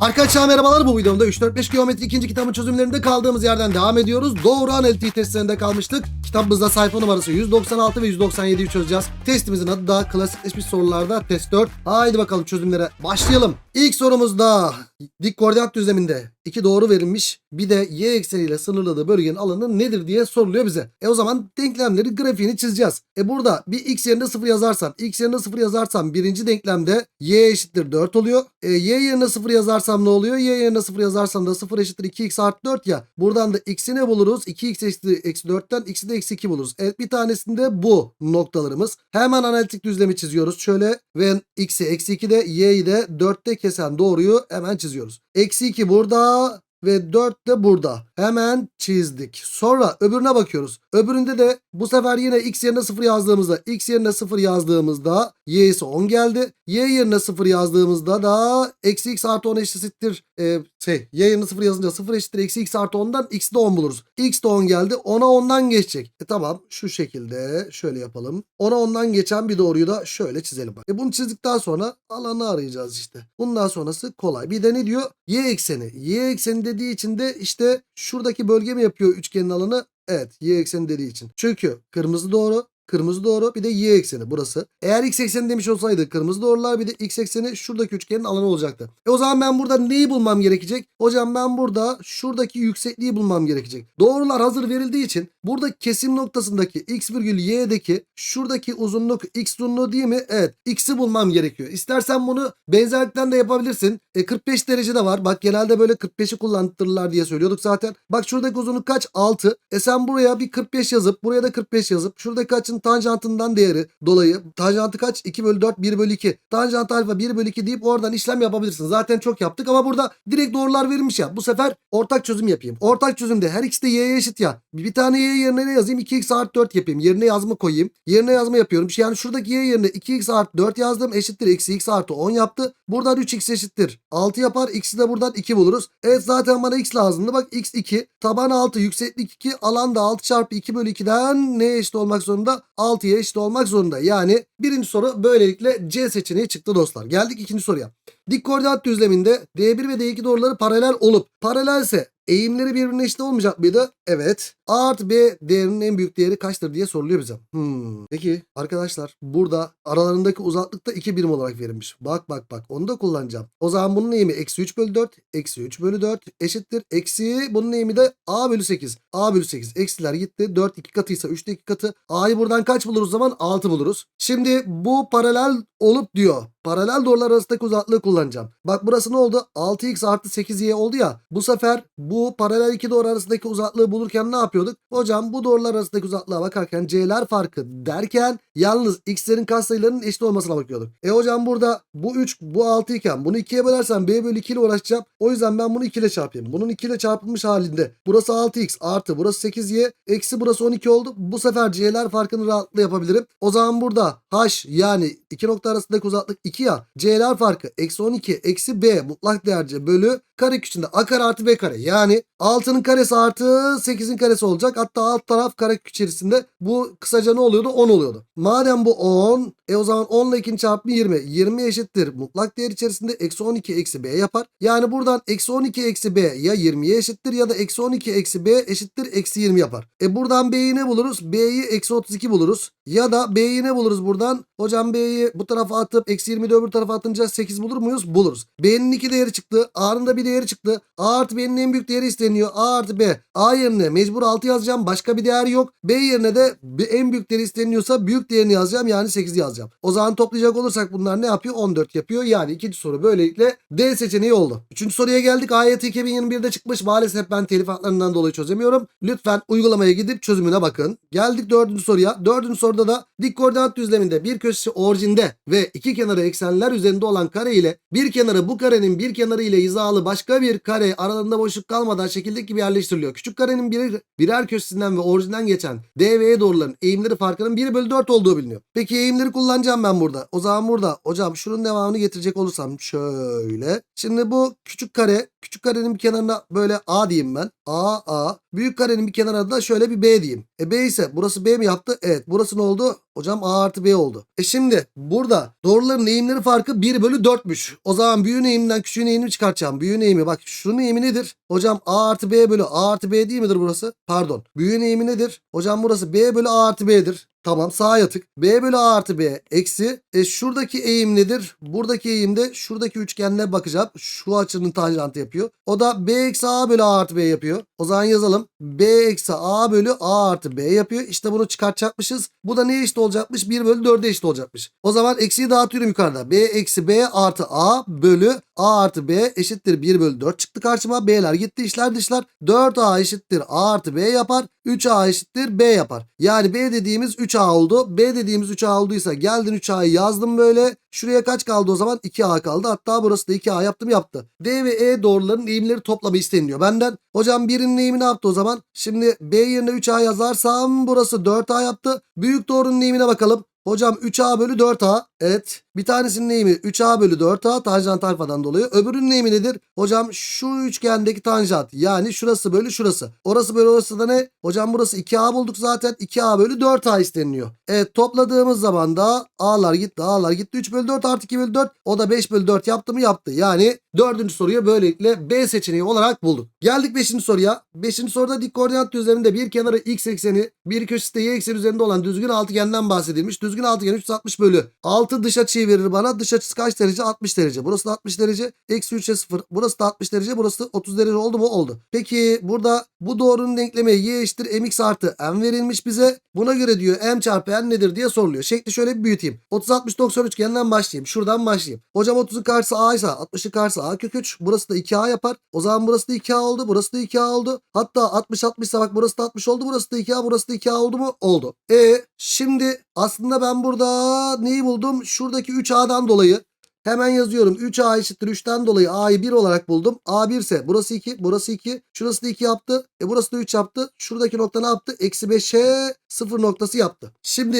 Arkadaşlar merhabalar bu videomda 3-4-5 geometri ikinci kitabın çözümlerinde kaldığımız yerden devam ediyoruz. Doğru analitik testlerinde kalmıştık. Kitabımızda sayfa numarası 196 ve 197'yi çözeceğiz. Testimizin adı da klasikleşmiş sorularda test 4. Haydi bakalım çözümlere başlayalım. İlk sorumuzda dik koordinat düzleminde iki doğru verilmiş bir de y ekseniyle sınırladığı bölgenin alanı nedir diye soruluyor bize. E o zaman denklemleri grafiğini çizeceğiz. E burada bir x yerine 0 yazarsam x yerine 0 yazarsam birinci denklemde y eşittir 4 oluyor. E, y yerine 0 yazarsam ne oluyor? Y yerine 0 yazarsam da 0 eşittir 2x artı 4 ya. Buradan da x'i ne buluruz? 2x eşittir eksi 4'ten x'i de eksi 2 buluruz. Evet bir tanesinde bu noktalarımız. Hemen analitik düzlemi çiziyoruz. Şöyle ve x'i eksi 2 de y'yi de 4'te kesen doğruyu hemen çiziyoruz. Eksi 2 burada ve 4 de burada. Hemen çizdik. Sonra öbürüne bakıyoruz. Öbüründe de bu sefer yine x yerine 0 yazdığımızda x yerine 0 yazdığımızda y'si 10 geldi. Y yerine 0 yazdığımızda da eksi x artı 10 eşittir. E, şey y yerine 0 yazınca 0 eşittir eksi x artı 10'dan x de 10 buluruz. x de 10 geldi. 10'a 10'dan geçecek. E tamam şu şekilde şöyle yapalım. 10'a 10'dan geçen bir doğruyu da şöyle çizelim. E bunu çizdikten sonra alanı arayacağız işte. Bundan sonrası kolay. Bir de ne diyor? Y ekseni. Y ekseni dediği için de işte şuradaki bölge mi yapıyor üçgenin alanı? Evet y ekseni dediği için. Çünkü kırmızı doğru, kırmızı doğru bir de y ekseni burası. Eğer x ekseni demiş olsaydı kırmızı doğrular bir de x ekseni şuradaki üçgenin alanı olacaktı. E o zaman ben burada neyi bulmam gerekecek? Hocam ben burada şuradaki yüksekliği bulmam gerekecek. Doğrular hazır verildiği için burada kesim noktasındaki x virgül y'deki şuradaki uzunluk x uzunluğu değil mi? Evet x'i bulmam gerekiyor. İstersen bunu benzerlikten de yapabilirsin. E 45 derece de var. Bak genelde böyle 45'i kullandırırlar diye söylüyorduk zaten. Bak şuradaki uzunluk kaç? 6. E sen buraya bir 45 yazıp buraya da 45 yazıp şuradaki açının tanjantından değeri dolayı tanjantı kaç? 2 bölü 4 1 bölü 2. Tanjant alfa 1 bölü 2 deyip oradan işlem yapabilirsin. Zaten çok yaptık ama burada direkt doğrular verilmiş ya. Bu sefer ortak çözüm yapayım. Ortak çözümde her ikisi de y'ye eşit ya. Bir tane y yerine ne yazayım? 2x artı 4 yapayım. Yerine yazma koyayım. Yerine yazma yapıyorum. Yani şuradaki y yerine 2x artı 4 yazdım. Eşittir eksi x artı 10 yaptı. Buradan 3x eşittir. 6 yapar. X'i de buradan 2 buluruz. Evet zaten bana x lazımdı. Bak x 2. Taban 6. Yükseklik 2. Alan da 6 çarpı 2 bölü 2'den neye eşit olmak zorunda? 6'ya eşit olmak zorunda. Yani birinci soru böylelikle C seçeneği çıktı dostlar. Geldik ikinci soruya. Dik koordinat düzleminde D1 ve D2 doğruları paralel olup paralelse eğimleri birbirine eşit olmayacak mıydı? Evet. A artı B değerinin en büyük değeri kaçtır diye soruluyor bize. Hmm. Peki arkadaşlar burada aralarındaki uzaklık da 2 birim olarak verilmiş. Bak bak bak onu da kullanacağım. O zaman bunun eğimi eksi 3 bölü 4 eksi 3 bölü 4 eşittir. Eksi bunun eğimi de A bölü 8. A bölü 8. Eksiler gitti. 4 2 katıysa 3 de 2 katı. A'yı buradan kaç buluruz zaman? 6 buluruz. Şimdi bu paralel olup diyor. Paralel doğrular arasındaki uzaklığı kullanacağım. Bak burası ne oldu? 6x artı 8y oldu ya. Bu sefer bu paralel iki doğru arasındaki uzaklığı bulurken ne yapıyorduk? Hocam bu doğrular arasındaki uzaklığa bakarken c'ler farkı derken yalnız x'lerin katsayılarının eşit olmasına bakıyorduk. E hocam burada bu 3 bu 6 iken bunu 2'ye bölersem b bölü 2 ile uğraşacağım. O yüzden ben bunu 2 ile çarpayım. Bunun 2 ile çarpılmış halinde burası 6x artı burası 8y eksi burası 12 oldu. Bu sefer c'ler farkını rahatlıkla yapabilirim. O zaman burada h yani iki nokta arasındaki uzaklık 2 ya. C'ler farkı eksi 12 eksi b mutlak değerce bölü kare küçüğünde a kare artı b kare. Yani 6'nın karesi artı 8'in karesi olacak. Hatta alt taraf kare içerisinde bu kısaca ne oluyordu? 10 oluyordu. Madem bu 10 e o zaman 10 ile 2'nin çarpımı 20. 20 eşittir. Mutlak değer içerisinde eksi 12 eksi b yapar. Yani buradan eksi 12 eksi b ya 20'ye eşittir ya da eksi 12 eksi b eşittir eksi 20 yapar. E buradan b'yi ne buluruz? b'yi eksi 32 buluruz. Ya da b'yi ne buluruz buradan? Hocam b'yi bu tarafa atıp eksi 20'de öbür tarafa atınca 8 bulur muyuz? Buluruz. B'nin 2 değeri çıktı. A'nın da bir değeri çıktı. A artı B'nin en büyük değeri isteniyor. A artı B. A yerine mecbur 6 yazacağım. Başka bir değer yok. B yerine de en büyük değeri isteniyorsa büyük değerini yazacağım. Yani 8 yazacağım. O zaman toplayacak olursak bunlar ne yapıyor? 14 yapıyor. Yani ikinci soru böylelikle D seçeneği oldu. Üçüncü soruya geldik. AYT 2021'de çıkmış. Maalesef ben telif haklarından dolayı çözemiyorum. Lütfen uygulamaya gidip çözümüne bakın. Geldik dördüncü soruya. Dördüncü soruda da dik koordinat düzleminde bir köşesi orijinde ve iki kenarı eksenler üzerinde olan kare ile bir kenarı bu karenin bir kenarı ile hizalı başka bir kare aralarında boşluk kalmadan şekildeki gibi yerleştiriliyor. Küçük karenin birer, birer köşesinden ve orijinden geçen D ve E doğruların eğimleri farkının 1 bölü 4 olduğu biliniyor. Peki eğimleri kullanacağım ben burada. O zaman burada hocam şunun devamını getirecek olursam şöyle. Şimdi bu küçük kare Küçük karenin bir kenarına böyle A diyeyim ben. A A. Büyük karenin bir kenarına da şöyle bir B diyeyim. E B ise burası B mi yaptı? Evet. Burası ne oldu? Hocam A artı B oldu. E şimdi burada doğruların eğimleri farkı 1 bölü 4'müş. O zaman büyüğün eğiminden küçüğün eğimini çıkartacağım. Büyüğün eğimi bak şunun eğimi nedir? Hocam A artı B bölü A artı B değil midir burası? Pardon. Büyüğün eğimi nedir? Hocam burası B bölü A artı B'dir. Tamam sağa yatık. B bölü A artı B eksi. E şuradaki eğim nedir? Buradaki eğimde şuradaki üçgenle bakacağım. Şu açının tanjantı yapıyor. O da B eksi A bölü A artı B yapıyor. O zaman yazalım. B eksi A bölü A artı B yapıyor. İşte bunu çıkartacakmışız. Bu da neye eşit olacakmış? 1 bölü 4'e eşit olacakmış. O zaman eksiyi dağıtıyorum yukarıda. B eksi B artı A bölü A artı B eşittir 1 bölü 4 çıktı karşıma. B'ler gitti işler dışlar. 4A eşittir A artı B yapar. 3A eşittir B yapar. Yani B dediğimiz 3A oldu. B dediğimiz 3A olduysa geldin 3A'yı yazdım böyle. Şuraya kaç kaldı o zaman? 2A kaldı. Hatta burası da 2A yaptım yaptı. D ve E doğruların eğimleri toplamı isteniliyor benden. Hocam birinin eğimi ne yaptı o zaman? Şimdi B yerine 3A yazarsam burası 4A yaptı. Büyük doğrunun eğimine bakalım. Hocam 3A bölü 4A. Evet. Bir tanesinin eğimi 3A bölü 4A tanjant alfadan dolayı. Öbürünün eğimi nedir? Hocam şu üçgendeki tanjant. Yani şurası bölü şurası. Orası bölü orası da ne? Hocam burası 2A bulduk zaten. 2A bölü 4A isteniliyor. Evet topladığımız zaman da A'lar gitti A'lar gitti. 3 bölü 4 artı 2 bölü 4. O da 5 bölü 4 yaptı mı yaptı. Yani dördüncü soruyu böylelikle B seçeneği olarak bulduk. Geldik 5. soruya. 5. soruda dik koordinat düzleminde bir kenarı x ekseni bir köşesi de y ekseni üzerinde olan düzgün altıgenden bahsedilmiş. Düzgün altıgen 360 bölü 6 dış açıyı verir bana. Dış açısı kaç derece? 60 derece. Burası da 60 derece. Eksi 3'e 0. Burası da 60 derece. Burası da 30 derece oldu mu? Oldu. Peki burada bu doğrunun denklemi y eşittir mx artı m verilmiş bize. Buna göre diyor m çarpı n nedir diye soruluyor. Şekli şöyle bir büyüteyim. 30 60 90 üçgeninden başlayayım. Şuradan başlayayım. Hocam 30'un karşısı a ise 60'ın karşısı a kök 3. Burası da 2a yapar. O zaman burası da 2a oldu. Burası da 2a oldu. Hatta 60 60 ise bak burası da 60 oldu. Burası da 2a. Burası da 2a oldu mu? Oldu. E şimdi aslında ben burada neyi buldum? Şuradaki 3a'dan dolayı Hemen yazıyorum. 3A eşittir 3'ten dolayı A'yı 1 olarak buldum. A1 ise burası 2, burası 2. Şurası da 2 yaptı. E burası da 3 yaptı. Şuradaki nokta ne yaptı? Eksi 5'e 0 noktası yaptı. Şimdi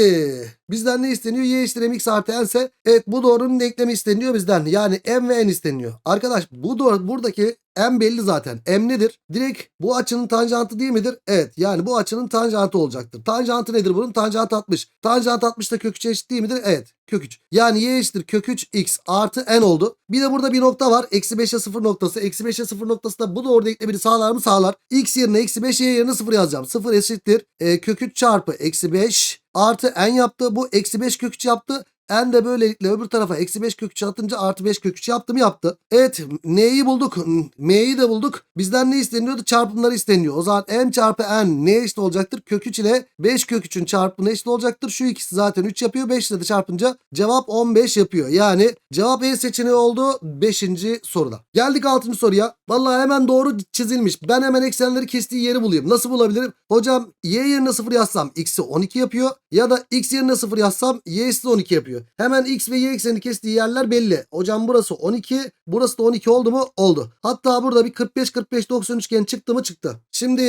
bizden ne isteniyor? Y eşittir mx artı n ise evet bu doğrunun denklemi isteniyor bizden. Yani m ve n isteniyor. Arkadaş bu doğru buradaki M belli zaten. M nedir? Direkt bu açının tanjantı değil midir? Evet. Yani bu açının tanjantı olacaktır. Tanjantı nedir bunun? Tanjantı 60. Tanjant 60 da kök 3 eşit değil midir? Evet. Kök 3. Yani y eşittir kök 3 x artı n oldu. Bir de burada bir nokta var. Eksi 5'e 0 noktası. Eksi 5'e 0 noktası da bu doğru denklemini sağlar mı? Sağlar. x yerine eksi 5 y yerine 0 yazacağım. 0 eşittir. E, kök 3 çarpı eksi 5 artı n yaptı. Bu eksi 5 kök 3 yaptı. N de böylelikle öbür tarafa eksi 5 kök 3 atınca artı 5 kök 3 yaptı mı yaptı. Evet N'yi bulduk. M'yi de bulduk. Bizden ne isteniyordu? Çarpımları isteniyor. O zaman M çarpı N ne eşit olacaktır? Kök 3 ile 5 kök 3'ün çarpımı eşit olacaktır. Şu ikisi zaten 3 yapıyor. 5 ile de çarpınca cevap 15 yapıyor. Yani cevap E seçeneği oldu 5. soruda. Geldik 6. soruya. Vallahi hemen doğru çizilmiş. Ben hemen eksenleri kestiği yeri bulayım. Nasıl bulabilirim? Hocam y yerine 0 yazsam x'i 12 yapıyor. Ya da x yerine 0 yazsam y'si 12 yapıyor. Hemen x ve y ekseni kestiği yerler belli. Hocam burası 12. Burası da 12 oldu mu? Oldu. Hatta burada bir 45-45-90 üçgen çıktı mı? Çıktı. Şimdi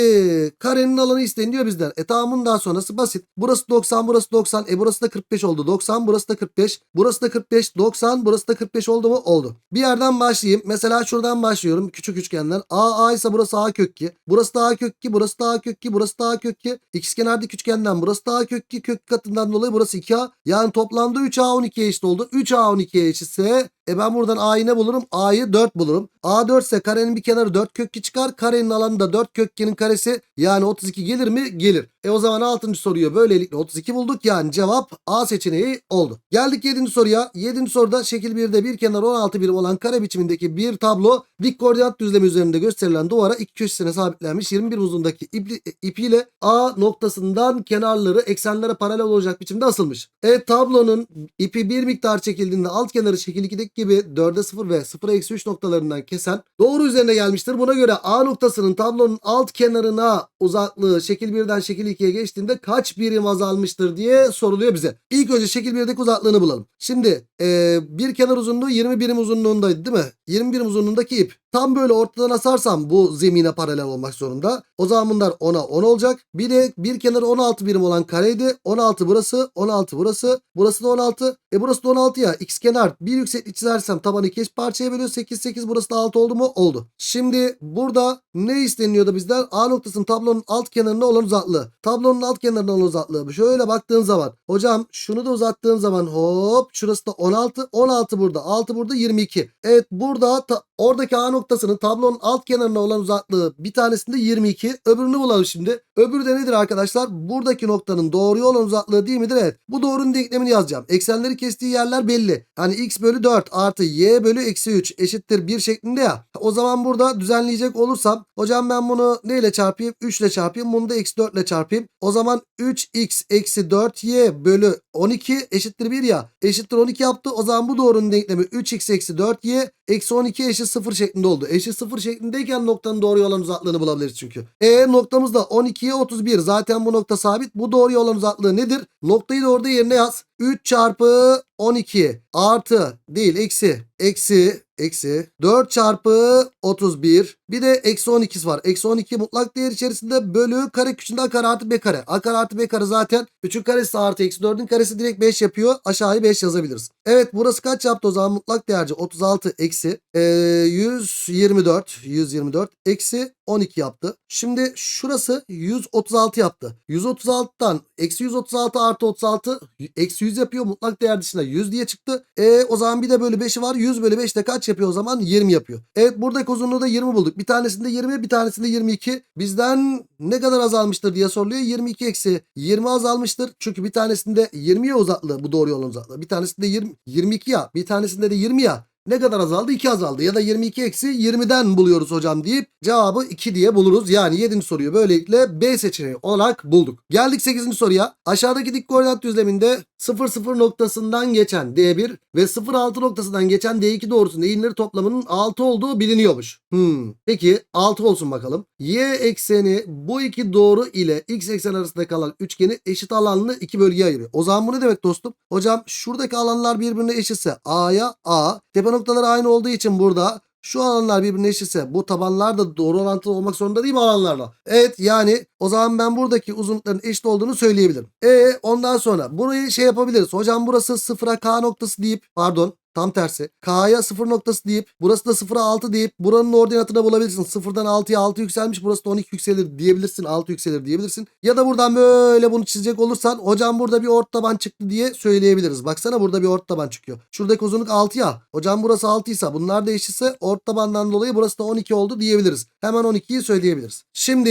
karenin alanı isteniyor bizden. E tamam daha sonrası basit. Burası 90, burası 90. E burası da 45 oldu. 90, burası da 45. Burası da 45, 90, burası da 45 oldu mu? Oldu. Bir yerden başlayayım. Mesela şuradan başlıyorum. Küçük üçgenler. A, A ise burası A kök 2. Burası da A kök 2, burası da A kök 2, burası da A kök 2. İkizkenardaki üçgenden burası da A kök 2, kök katından dolayı burası 2A. Yani toplamda 3A 12'ye eşit oldu. 3A 12'ye eşitse e ben buradan A'yı ne bulurum? A'yı 4 bulurum. A 4 ise karenin bir kenarı 4 kök 2 çıkar. Karenin alanı da 4 kök 2'nin karesi. Yani 32 gelir mi? Gelir. E o zaman 6. soruyu böylelikle 32 bulduk. Yani cevap A seçeneği oldu. Geldik 7. soruya. 7. soruda şekil 1'de bir kenar 16 birim olan kare biçimindeki bir tablo dik koordinat düzlemi üzerinde gösterilen duvara iki köşesine sabitlenmiş 21 uzundaki ipi, ipiyle A noktasından kenarları eksenlere paralel olacak biçimde asılmış. E tablonun ipi bir miktar çekildiğinde alt kenarı şekil 2'deki gibi 4'e 0 ve 0'a eksi 3 noktalarından kesen doğru üzerine gelmiştir. Buna göre A noktasının tablonun alt kenarına uzaklığı şekil 1'den şekil 2'ye geçtiğinde kaç birim azalmıştır diye soruluyor bize. İlk önce şekil 1'deki uzaklığını bulalım. Şimdi e, bir kenar uzunluğu 20 birim uzunluğundaydı değil mi? 20 birim uzunluğundaki ip. Tam böyle ortadan asarsam bu zemine paralel olmak zorunda. O zaman bunlar 10'a 10 olacak. Bir de bir kenarı 16 birim olan kareydi. 16 burası, 16 burası. Burası da 16. E burası da 16 ya. X kenar bir yükseklik çizersem tabanı iki parçaya bölüyor. 8 8 burası da 6 oldu mu? Oldu. Şimdi burada ne isteniyordu bizden? A noktasının tablonun alt kenarına olan uzaklığı. Tablonun alt kenarına olan uzaklığı. Şöyle baktığın zaman hocam şunu da uzattığın zaman hop şurası da 16. 16 burada. 6 burada 22. Evet burada oradaki A noktasının tablonun alt kenarına olan uzaklığı bir tanesinde 22. Öbürünü bulalım şimdi. Öbürü de nedir arkadaşlar? Buradaki noktanın doğruya olan uzaklığı değil midir? Evet. Bu doğrunun denklemini yazacağım. Eksenleri kestiği yerler belli. Hani x bölü 4 artı y bölü eksi 3 eşittir 1 şeklinde ya. O zaman burada düzenleyecek olursam hocam ben bunu neyle çarpayım? 3 ile çarpayım. Bunu da eksi 4 ile çarpayım. O zaman 3x eksi 4y bölü 12 eşittir 1 ya. Eşittir 12 yaptı. O zaman bu doğrunun denklemi 3x eksi 4y eksi 12 eşit 0 şeklinde oldu. Eşit 0 şeklindeyken noktanın doğruya olan uzaklığını bulabiliriz çünkü. E noktamız da 12'ye 31. Zaten bu nokta sabit. Bu doğruya olan uzaklığı nedir? Noktayı da orada yerine yaz. 3 çarpı 12 artı değil eksi eksi eksi 4 çarpı 31 bir de eksi 12'si var. Eksi 12 mutlak değer içerisinde bölü kare küçüğünde a kare artı b kare. a kare artı b kare zaten 3'ün karesi artı eksi 4'ün karesi direkt 5 yapıyor. Aşağıya 5 yazabiliriz. Evet burası kaç yaptı o zaman mutlak değerci 36 eksi e, 124 124 eksi 12 yaptı. Şimdi şurası 136 yaptı. 136'dan eksi 136 artı 36 eksi 100 yapıyor. Mutlak değer dışında 100 diye çıktı. E o zaman bir de bölü 5'i var. 100 bölü 5 de kaç yapıyor o zaman? 20 yapıyor. Evet buradaki uzunluğu da 20 bulduk. Bir tanesinde 20 bir tanesinde 22. Bizden ne kadar azalmıştır diye soruluyor. 22 eksi 20 azalmıştır. Çünkü bir tanesinde 20 ya uzaklığı bu doğru yolun uzaklığı. Bir tanesinde 20, 22 ya bir tanesinde de 20 ya. Ne kadar azaldı? 2 azaldı. Ya da 22 eksi 20'den buluyoruz hocam deyip cevabı 2 diye buluruz. Yani 7. soruyu böylelikle B seçeneği olarak bulduk. Geldik 8. soruya. Aşağıdaki dik koordinat düzleminde 0 0 noktasından geçen D1 ve 0 6 noktasından geçen D2 doğrusunun eğimleri toplamının 6 olduğu biliniyormuş. Hmm. Peki 6 olsun bakalım. Y ekseni bu iki doğru ile x eksen arasında kalan üçgeni eşit alanlı iki bölgeye ayırıyor. O zaman bu ne demek dostum? Hocam şuradaki alanlar birbirine eşitse A'ya A, tepe noktaları aynı olduğu için burada şu alanlar birbirine eşitse bu tabanlar da doğru orantılı olmak zorunda değil mi alanlarla? Evet yani o zaman ben buradaki uzunlukların eşit olduğunu söyleyebilirim. E ondan sonra burayı şey yapabiliriz. Hocam burası 0'a K noktası deyip pardon Tam tersi. K'ya 0 noktası deyip burası da 0'a 6 deyip buranın ordinatını bulabilirsin. 0'dan 6'ya 6 yükselmiş burası da 12 yükselir diyebilirsin. 6 yükselir diyebilirsin. Ya da buradan böyle bunu çizecek olursan hocam burada bir ort taban çıktı diye söyleyebiliriz. Baksana burada bir ort taban çıkıyor. Şuradaki uzunluk 6 ya. Hocam burası 6 ise bunlar da eşitse ort tabandan dolayı burası da 12 oldu diyebiliriz. Hemen 12'yi söyleyebiliriz. Şimdi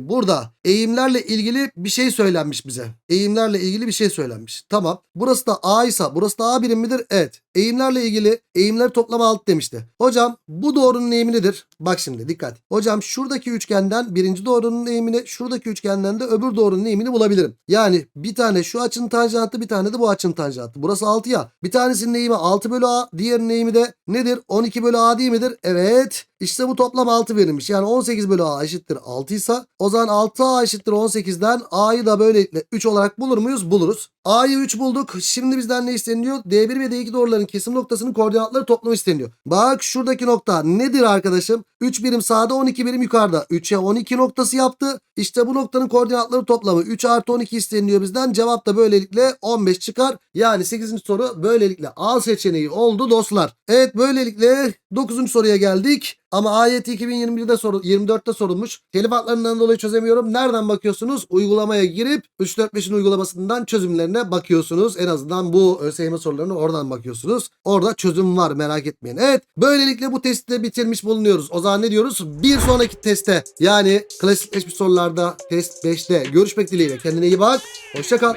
burada eğimlerle ilgili bir şey söylenmiş bize. Eğimlerle ilgili bir şey söylenmiş. Tamam. Burası da A ise burası da A birim midir? Evet. Eğimlerle ilgili eğimler toplamı 6 demişti. Hocam bu doğrunun eğimi nedir? Bak şimdi dikkat. Hocam şuradaki üçgenden birinci doğrunun eğimini şuradaki üçgenden de öbür doğrunun eğimini bulabilirim. Yani bir tane şu açının tanjantı bir tane de bu açının tanjantı. Burası 6 ya. Bir tanesinin eğimi 6 bölü A diğerinin eğimi de nedir? 12 bölü A değil midir? Evet. İşte bu toplam 6 verilmiş. Yani 18 bölü A eşittir 6 ise o zaman 6A eşittir 18'den A'yı da böylelikle 3 olarak bulur muyuz? Buluruz. A'yı 3 bulduk. Şimdi bizden ne isteniyor? D1 ve D2 doğruların kesim noktasının koordinatları toplamı isteniyor. Bak şuradaki nokta nedir arkadaşım? 3 birim sağda 12 birim yukarıda. 3'e 12 noktası yaptı. İşte bu noktanın koordinatları toplamı 3 artı 12 isteniyor bizden. Cevap da böylelikle 15 çıkar. Yani 8. soru böylelikle A seçeneği oldu dostlar. Evet böylelikle 9. soruya geldik. Ama ayet 2021'de soru 24'te sorulmuş. Telif haklarından dolayı çözemiyorum. Nereden bakıyorsunuz? Uygulamaya girip 345'in uygulamasından çözümlerine bakıyorsunuz. En azından bu ÖSYM sorularına oradan bakıyorsunuz. Orada çözüm var merak etmeyin. Evet böylelikle bu testi de bitirmiş bulunuyoruz. O zaman ne diyoruz? Bir sonraki teste yani klasikleşmiş sorularda test 5'te görüşmek dileğiyle. Kendine iyi bak. Hoşça kal.